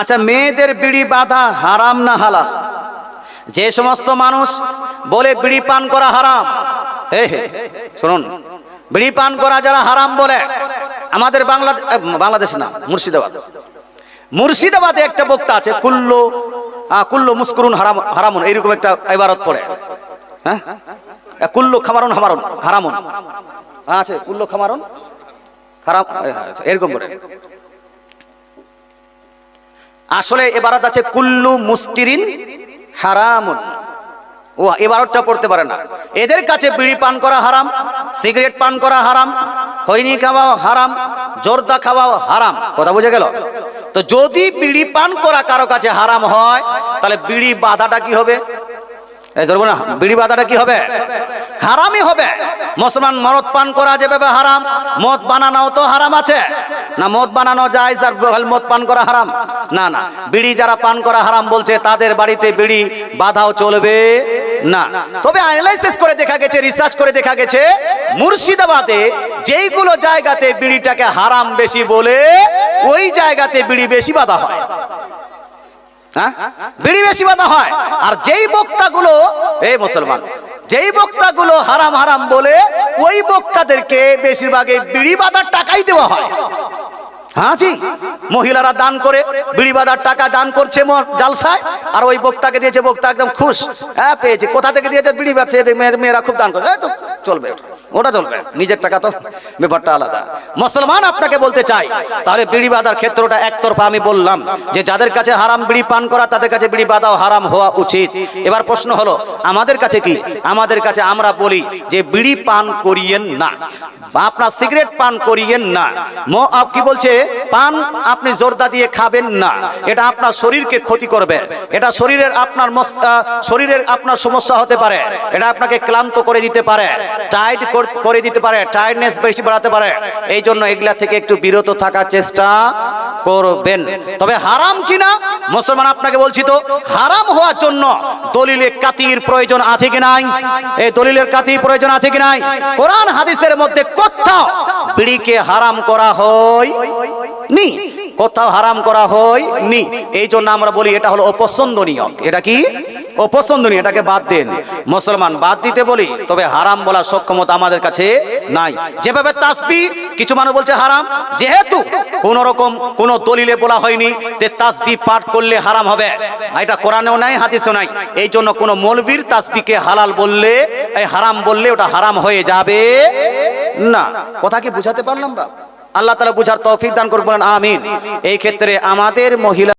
আচ্ছা মেয়েদের বিড়ি বাঁধা হারাম না হালাল? যে সমস্ত মানুষ বলে বিড়ি পান করা হারাম হে হে শুনুন বিড়ি পান করা যারা হারাম বলে আমাদের বাংলাদেশ বাংলাদেশ না মুর্শিদাবাদ। মুর্শিদাবাদে একটা বক্তা আছে কুল্লো কুল্লো মুস্কুরুন হারাম হারামুন এইরকম একটা ইবারত পড়ে। হ্যাঁ? কুল্লো খামারুন হামারুন হারামুন। হ্যাঁ, আছে কুল্লো খামারুন হারাম আচ্ছা, এরকম করে। আসলে এবারত আছে কুল্লু মুস্কিরিন হারামুন। ও এবারটা পড়তে পারে না। এদের কাছে বিড়ি পান করা হারাম, সিগারেট পান করা হারাম, খৈনি খাওয়াও হারাম, জোরদা খাওয়াও হারাম। কথা বুঝে গেল? তো যদি বিড়ি পান করা কারও কাছে হারাম হয়, তাহলে বিড়ি বাধাটা কি হবে? না, বিড়ি বাধাটা কি হবে? হারামই হবে। মুসলমান মরদ পান করা যেভাবে হারাম, মদ বানানোও তো হারাম আছে। না মদ বানানো যায় আর মদ পান করা হারাম। না না, বিড়ি যারা পান করা হারাম বলছে, তাদের বাড়িতে বিড়ি বাধাও চলবে না। তবে অ্যানালাইসিস করে দেখা গেছে রিসার্চ করে দেখা গেছে, মুর্শিদাবাদে যেইগুলো জায়গাতে বিড়িটাকে হারাম বেশি বলে, ওই জায়গাতে বিড়ি বেশি বাধা হয়। হ্যাঁ? বিড়ি বেশি বাধা হয়। আর যেই বক্তাগুলো এই মুসলমান, যেই বক্তাগুলো হারাম হারাম বলে, ওই বক্তাদেরকে বেশিরভাগে বিড়ি বাঁধার টাকাই দেওয়া হয়। হ্যাঁ মহিলারা দান করে, বিড়ি বাঁধার টাকা দান করছে জালসায়, আর ওই বক্তাকে দিয়েছে বক্তা একদম খুশ। হ্যাঁ পেয়েছে। কোথা থেকে দিয়েছে? বিড়ি বাচ্চা মেয়েরা খুব দান করে। চলবে, ওটা। চলবে, নিজের টাকা তো, ব্যাপারটা আলাদা। মুসলমান আপনাকে বলতে চাই, তাহলে বিড়ি বাঁধার ক্ষেত্রটা একতরফা আমি বললাম, যে যাদের কাছে হারাম বিড়ি পান করা, তাদের কাছে বিড়ি বাঁধাও হারাম হওয়া উচিত। এবার প্রশ্ন হলো, আমাদের কাছে কি? আমাদের কাছে আমরা বলি যে বিড়ি পান করিয়েন না। বা আপনার সিগারেট পান করিয়েন না। আপ কি বলছে? পান আপনি জোরদা দিয়ে খাবেন না। এটা আপনার শরীরকে ক্ষতি করবে। এটা শরীরের আপনার শরীরের আপনার সমস্যা হতে পারে। এটা আপনাকে ক্লান্ত করে দিতে পারে। টাইট করে দিতে পারে। টাইটনেস বেশি বাড়াতে পারে। এই জন্য এগুলা থেকে একটু বিরত থাকার চেষ্টা করবেন। তবে হারাম কিনা? মুসলমান আপনাকে বলছি তো, হারাম হওয়ার জন্য দলিলের কাতির প্রয়োজন আছে কি নাই? এই দলিলের কাতির প্রয়োজন আছে কি নাই? কোরআন হাদিসের মধ্যে কোথাও বিড়িকে হারাম করা হয় নি কোথাও হারাম করা হয় নি এই জন্য আমরা বলি এটা হলো অপছন্দনীয়। এটা কি? অপছন্দনীয়, এটাকে বাদ দেন। মুসলমান, বাদ দিতে বলি, তবে হারাম বলার সক্ষমতা আমাদের কাছে নাই। যেভাবে তাসবি কিছু মানুষ বলছে হারাম, যেহেতু কোন রকম কোন দলিলে বলা হয়নি যে তাসবি পাঠ করলে হারাম হবে। এটা কোরআনেও নাই, হাদিসেও নাই। এই জন্য কোন মৌলবীর তাসবিকে হালাল বললে, এই হারাম বললে ওটা হারাম হয়ে যাবে না। কথা কি বুঝাতে পারলাম বা আল্লাহ তালা বুঝার তৌফিক দান করবেন আমিন। এই ক্ষেত্রে আমাদের মহিলা